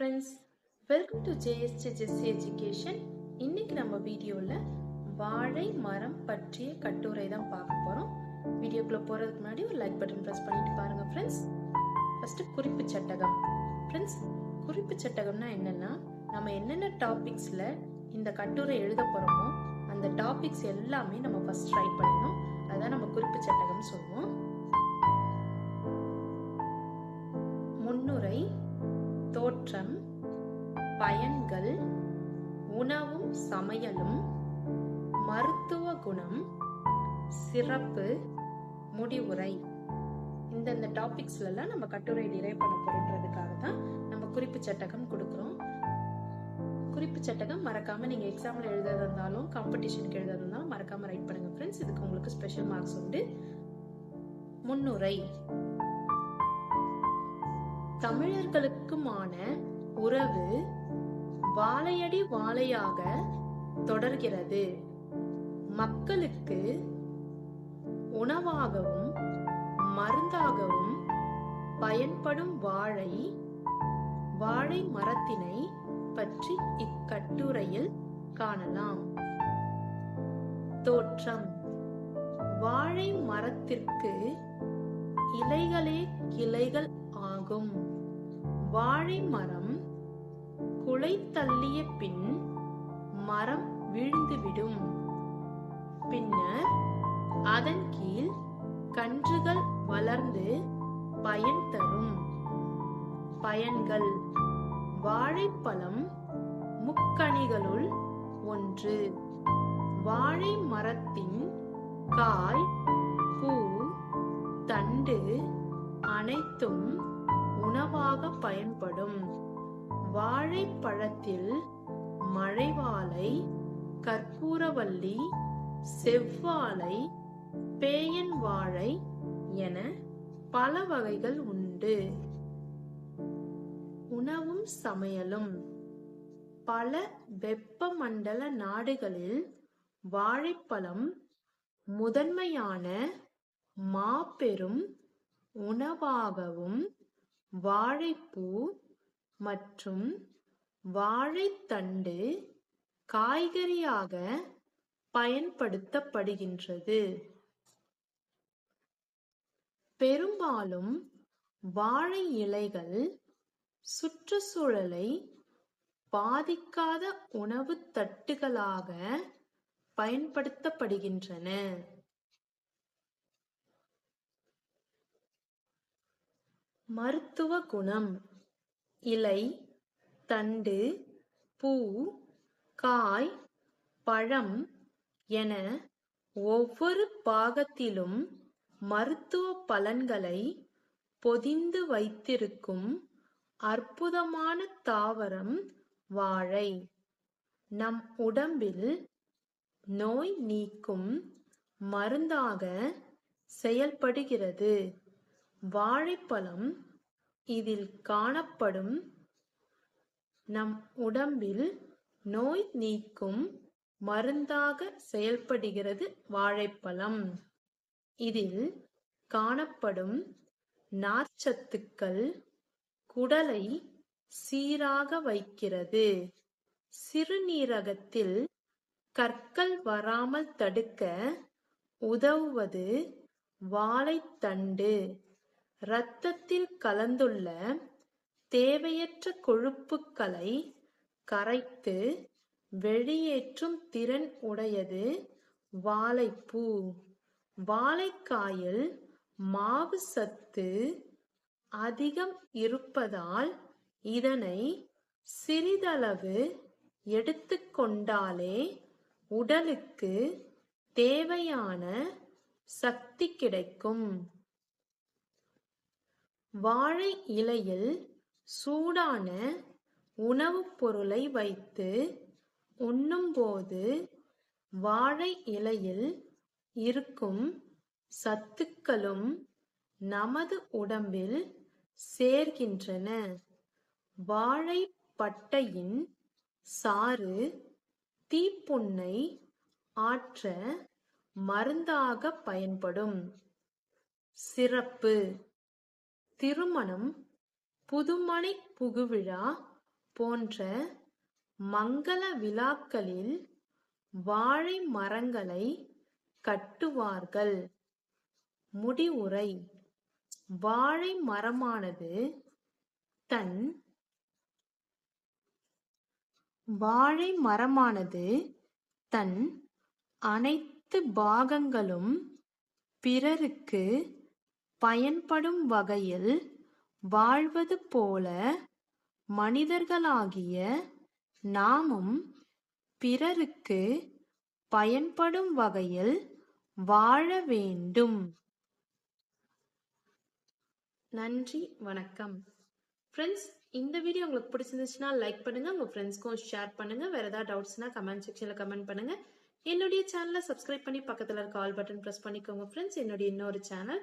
Friends welcome to ஜேஎஸ்டிஜெஸ் education இன்னைக்கு நம்ம வீடியோவில் வாழை மரம் பற்றிய கட்டுரை தான் பார்க்க போகிறோம் வீடியோக்குள்ளே போகிறதுக்கு முன்னாடி ஒரு லைக் பட்டன் ப்ரெஸ் பண்ணிட்டு பாருங்கள் ஃப்ரெண்ட்ஸ் ஃபஸ்ட்டு குறிப்பு சட்டகம். ஃப்ரெண்ட்ஸ் குறிப்பு சட்டகம்னா என்னென்னா நம்ம என்னென்ன டாபிக்ஸில் இந்த கட்டுரை எழுத போகிறோமோ அந்த டாபிக்ஸ் எல்லாமே நம்ம ஃபஸ்ட் ட்ரை பண்ணணும். அதான் நம்ம குறிப்பு சட்டகம் சொல்லுவோம். முன்னுரை தோற்றம் பயன்கள் உணவும் சமையலும் மருத்துவ குணம் சிறப்பு முடிவுரை. இந்தந்த டாபிக்ஸ்லாம் நம்ம கட்டுரை டிரைவ் பண்ண போறதுக்காக தான் நம்ம குறிப்பு சட்டகம் கொடுக்குறோம். குறிப்பு சட்டகம் மறக்காம நீங்க எக்ஸாம்ல எழுதுறதா இருந்தாலும் காம்படிஷனுக்கு எழுதுறதா இருந்தாலும் மறக்காம ரைட் பண்ணுங்க ஃப்ரெண்ட்ஸ் இதுக்கு உங்களுக்கு ஸ்பெஷல் மார்க்ஸ் உண்டு. முன்னுரை. தமிழர்களுக்குமான உறவு வாழையடி வாழையாக தொடர்கிறது. மக்களுக்கு உணவாகவும் மருந்தாகவும் பயன்படும் வாழை வாழை மரத்தினை பற்றி இக்கட்டுரையில் காணலாம். தோற்றம். வாழை மரத்திற்கு இலைகளே கிளைகள் ஆகும். வாழை மரம் குலை தள்ளிய பின் மரம் விழுந்துவிடும். பின்னர் அதன் கீழ் கன்றுகள் வளர்ந்து பயன் தரும். பயன்கள். வாழைப்பழம் முக்கணிகளுள் ஒன்று. வாழை மரத்தின் காய் பூ தண்டு அனைத்தும் உணவாக பயன்படும் வாழைப்பழத்தில் மழைவாழை கற்பூரவல்லி செவ்வாழை பேயன் வாழை என பல வகைகள் உண்டு. உணவும் சமையலும். பல வெப்பமண்டல நாடுகளில் வாழைப்பழம் முதன்மையான மாபெரும் உணவாகவும் வாழைப்பூ மற்றும் வாழைத்தண்டு காய்கறியாக பயன்படுத்தப்படுகின்றது. பெரும்பாலும் வாழை இலைகள் சுற்றுச்சூழலை பாதிக்காத உணவுத் தட்டுகளாக பயன்படுத்தப்படுகின்றன. மருத்துவ குணம். இலை தண்டு பூ காய் பழம் என ஒவ்வொரு பாகத்திலும் மருத்துவ பலன்களை பொதிந்து வைத்திருக்கும் அற்புதமான தாவரம் வாழை. நம் உடம்பில் நோய் நீக்கும் மருந்தாக செயல்படுகிறது. வாழைப்பழம் இதில் காணப்படும் நம் உடம்பில் நோய் நீக்கும் மருந்தாக செயல்படுகிறது வாழைப்பழம். இதில் காணப்படும் நார்ச்சத்துக்கள் குடலை சீராக வைக்கிறது. சிறுநீரகத்தில் கற்கள் வராமல் தடுக்க உதவுவது வாழைத்தண்டு. இரத்தத்தில் கலந்துள்ள தேவையற்ற கொழுப்புக்களை கரைத்து வெளியேற்றும் திறன் உடையது வாழைப்பூ. வாழைக்காயில் மாவு சத்து அதிகம் இருப்பதால் இதனை சிறிதளவு எடுத்துக்கொண்டாலே உடலுக்கு தேவையான சக்தி கிடைக்கும். வாழை இலையில் சூடான உணவுப் பொருளை வைத்து உண்ணும்போது வாழை இலையில் இருக்கும் சத்துக்களும் நமது உடம்பில் சேர்கின்றன. வாழை பட்டையின் சாறு தீப்புண்ணை ஆற்ற மருந்தாக பயன்படும். சிறப்பு. திருமணம் புதுமணி புகுவிழா போன்ற மங்கள விழாக்களில் வாழை மரங்களை கட்டுவார்கள். முடிவுரை. வாழை மரமானது தன் வாழை மரமானது தன் அனைத்து பாகங்களும் பிறருக்கு பயன்படும் வகையில் வாழ்வது போல மனிதர்களாகிய நாமும் பிறருக்கு பயன்படும் வகையில் வாழ வேண்டும். நன்றி வணக்கம். ஃப்ரெண்ட்ஸ் இந்த வீடியோ உங்களுக்கு பிடிச்சிருந்துச்சுன்னா லைக் பண்ணுங்க உங்க ஃப்ரெண்ட்ஸ்க்கும் ஷேர் பண்ணுங்க. வேற ஏதாவது டவுட்ஸ்னா கமெண்ட் செக்ஷன்ல கமெண்ட் பண்ணுங்க. என்னுடைய சேனலை சப்ஸ்கிரைப் பண்ணி பக்கத்துல இருக்க ஆல் பட்டன் பிரஸ் பண்ணிக்கோங்க ஃப்ரெண்ட்ஸ் என்னுடைய இன்னொரு சேனல்